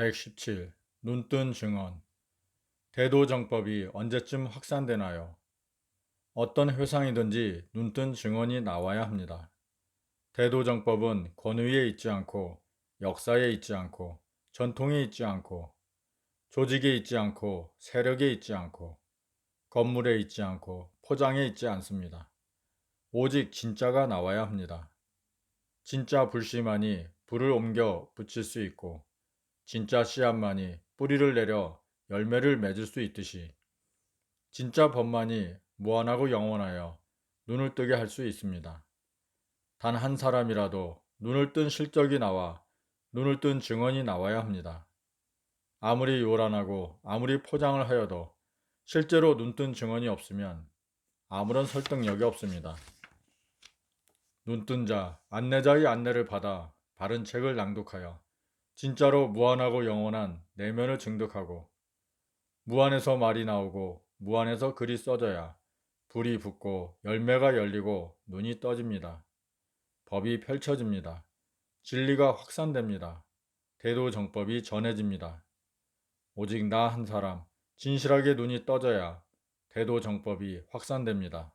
117. 눈뜬 증언. 대도정법이 언제쯤 확산되나요? 어떤 회상이든지 눈뜬 증언이 나와야 합니다. 대도정법은 권위에 있지 않고 역사에 있지 않고 전통에 있지 않고 조직에 있지 않고 세력에 있지 않고 건물에 있지 않고 포장에 있지 않습니다. 오직 진짜가 나와야 합니다. 진짜 불씨만이 불을 옮겨 붙일 수 있고 진짜 씨앗만이 뿌리를 내려 열매를 맺을 수 있듯이 진짜 법만이 무한하고 영원하여 눈을 뜨게 할 수 있습니다. 단 한 사람이라도 눈을 뜬 실적이 나와 눈을 뜬 증언이 나와야 합니다. 아무리 요란하고 아무리 포장을 하여도 실제로 눈 뜬 증언이 없으면 아무런 설득력이 없습니다. 눈 뜬 자, 안내자의 안내를 받아 바른 책을 낭독하여 진짜로 무한하고 영원한 내면을 증득하고 무한에서 말이 나오고 무한에서 글이 써져야 불이 붙고 열매가 열리고 눈이 떠집니다. 법이 펼쳐집니다. 진리가 확산됩니다. 대도정법이 전해집니다. 오직 나 한 사람 진실하게 눈이 떠져야 대도정법이 확산됩니다.